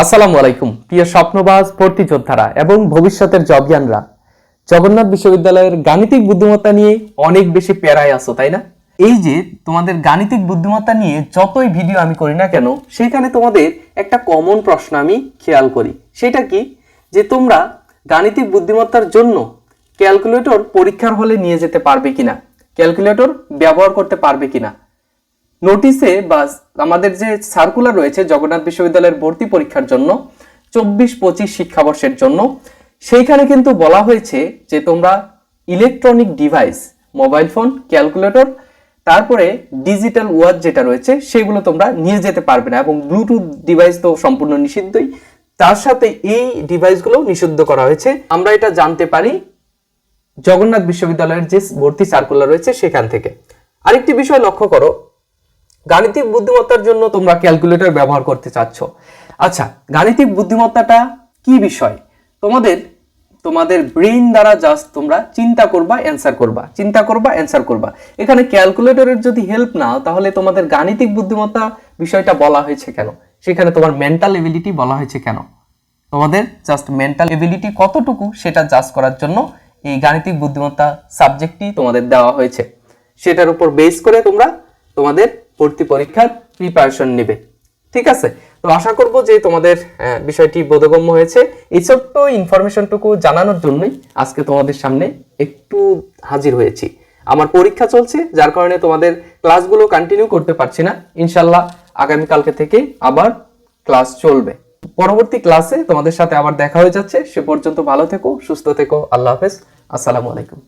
আসসালামু আলাইকুম, প্রিয় স্বপ্নবাজ ভর্তি যোদ্ধারা এবং ভবিষ্যতের জবিয়ানরা জগন্নাথ বিশ্ববিদ্যালয়ের গাণিতিক বুদ্ধিমত্তা নিয়ে অনেক বেশি প্যারায় আছো, তাই না? এই যে তোমাদের গাণিতিক বুদ্ধিমত্তা নিয়ে যতই ভিডিও আমি করি না কেন সেখানে তোমাদের একটা কমন প্রশ্ন আমি খেয়াল করি। সেটা কি? যে তোমরা গাণিতিক বুদ্ধিমত্তার জন্য ক্যালকুলেটর পরীক্ষার হলে নিয়ে যেতে পারবে কিনা? ক্যালকুলেটর ব্যবহার করতে পারবে কিনা? নোটিশে বা আমাদের যে সার্কুলার রয়েছে জগন্নাথ বিশ্ববিদ্যালয়ের ভর্তি পরীক্ষার জন্য, চব্বিশ পঁচিশ শিক্ষাবর্ষের জন্য, সেইখানে কিন্তু বলা হয়েছে যে তোমরা electronic device mobile phone calculator তারপরে ডিজিটাল ওয়াচ যেটা রয়েছে, সেগুলো তোমরা নিয়ে যেতে পারবে না এবং ব্লুটুথ ডিভাইস তো সম্পূর্ণ নিষিদ্ধই। তার সাথে এই ডিভাইসগুলো নিষিদ্ধ করা হয়েছে। আমরা এটা জানতে পারি জগন্নাথ বিশ্ববিদ্যালয়ের যে ভর্তি সার্কুলার রয়েছে সেখান থেকে। আরেকটি বিষয় লক্ষ্য করো গাণিতিক বুদ্ধিমত্তার জন্য তোমরা ক্যালকুলেটর ব্যবহার করতে চাচ্ছ। আচ্ছা গাণিতিক বুদ্ধিমত্তাটা কি বিষয়? তোমাদের তোমাদের ব্রেইন দ্বারা জাস্ট তোমরা চিন্তা করবা অ্যান্সার করবা। চিন্তা করবা অ্যান্সার করবা। এখানে ক্যালকুলেটরের যদি হেল্প নাও, তাহলে তোমাদের গাণিতিক বুদ্ধিমত্তা বিষয়টা বলা হয়েছে কেন? সেখানে তোমার মেন্টাল এবিলিটি বলা হয়েছে কেন? তোমাদের জাস্ট মেন্টাল এবিলিটি কতটুকু, সেটা জাজ করার জন্য এই গাণিতিক বুদ্ধিমত্তা সাবজেক্টটি তোমাদের দেওয়া হয়েছে। সেটার উপর বেস করে তোমরা তোমাদের ভর্তি পরীক্ষার প্রিপারেশন নেবে। ঠিক আছে? তো আশা করব যে তোমাদের বিষয়টি বোধগম্য হয়েছে। এই ছোট্ট ইনফরমেশনটুকু জানানোর জন্যই আজকে তোমাদের সামনে একটু হাজির হয়েছি। আমার পরীক্ষা চলছে, যার কারণে তোমাদের ক্লাসগুলো কন্টিনিউ করতে পারছি না। ইনশাল্লাহ আগামীকালকে থেকে আবার ক্লাস চলবে। পরবর্তী ক্লাসে তোমাদের সাথে আবার দেখা হয়ে যাচ্ছে। সে পর্যন্ত ভালো থেকো, সুস্থ থেকো। আল্লাহ হাফেজ। আসসালামু আলাইকুম।